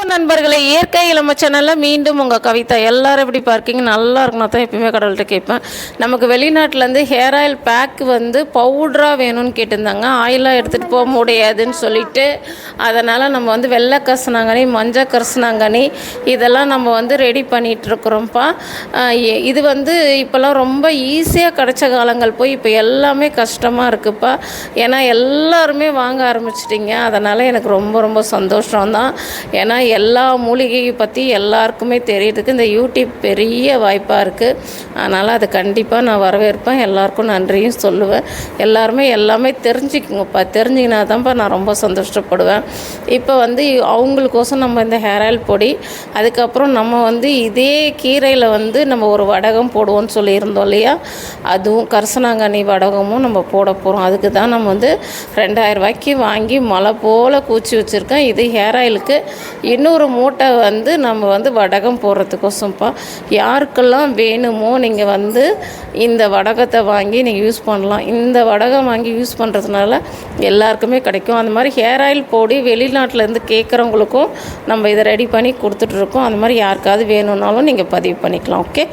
வணக்கம் நண்பர்களே. இயற்கை இளம சேனலில் மீண்டும் உங்கள் கவிதா. எல்லாரும் எப்படி பார்க்கிங்க? நல்லா இருக்கணும் தான் எப்பயுமே கடவுள்கிட்ட கேட்பேன். நமக்கு வெளிநாட்டிலேருந்து ஹேர் ஆயில் பேக் வந்து பவுடராக வேணும்னு கேட்டிருந்தாங்க. ஆயிலாக எடுத்துகிட்டு போக முடியாதுன்னு சொல்லிட்டு அதனால் நம்ம வந்து வெள்ளை கரிசனாங்கனி மஞ்சள் கரிசனாங்கனி இதெல்லாம் நம்ம வந்து ரெடி பண்ணிகிட்ருக்குறோம்ப்பா இது வந்து இப்போல்லாம் ரொம்ப ஈஸியாக கிடைச்ச காலங்கள் போய் இப்போ எல்லாமே கஷ்டமாக இருக்குப்பா. ஏன்னா எல்லாருமே வாங்க ஆரம்பிச்சிட்டிங்க. அதனால் எனக்கு ரொம்ப ரொம்ப சந்தோஷம் தான் ஏன்னா எல்லா மூலிகையை பற்றி எல்லாருக்குமே தெரியறதுக்கு இந்த யூடியூப் பெரிய வாய்ப்பாக இருக்குது அதனால் அது கண்டிப்பாக நான் வரவேற்பேன். எல்லாருக்கும் நன்றியும் சொல்லுவேன். எல்லாருமே எல்லாமே தெரிஞ்சுக்குங்கப்பா தெரிஞ்சிங்கன்னா தான்ப்பா நான் ரொம்ப சந்தோஷப்படுவேன். இப்போ வந்து அவங்களுக்கோசம் நம்ம இந்த ஹேர் ஆயில் பொடி அதுக்கப்புறம் நம்ம வந்து இதே கீரையில் வந்து நம்ம ஒரு வடகம் போடுவோம்னு சொல்லியிருந்தோம் இல்லையா? அதுவும் கரிசனாங்கண்ணி வடகமும் நம்ம போட போகிறோம் அதுக்கு தான் நம்ம வந்து ரெண்டாயிரம் ரூபாய்க்கு வாங்கி மலை போல் கூச்சி வச்சுருக்கேன். இது ஹேர் ஆயிலுக்கு இன்னொரு மூட்டை வந்து நம்ம வந்து வடகம் போடுறதுக்கோசம்ப்பா. யாருக்கெல்லாம் வேணுமோ நீங்கள் வந்து இந்த வடகத்தை வாங்கி நீங்கள் யூஸ் பண்ணலாம். இந்த வடகம் வாங்கி யூஸ் பண்ணுறதுனால எல்லாருக்குமே கிடைக்கும். அந்த மாதிரி ஹேர் ஆயில் பொடி வெளிநாட்டிலேருந்து கேட்குறவங்களுக்கும் நம்ம இதை ரெடி பண்ணி கொடுத்துட்ருக்கோம் அந்த மாதிரி யாருக்காவது வேணும்னாலும் நீங்கள் பதிவு பண்ணிக்கலாம். ஓகே?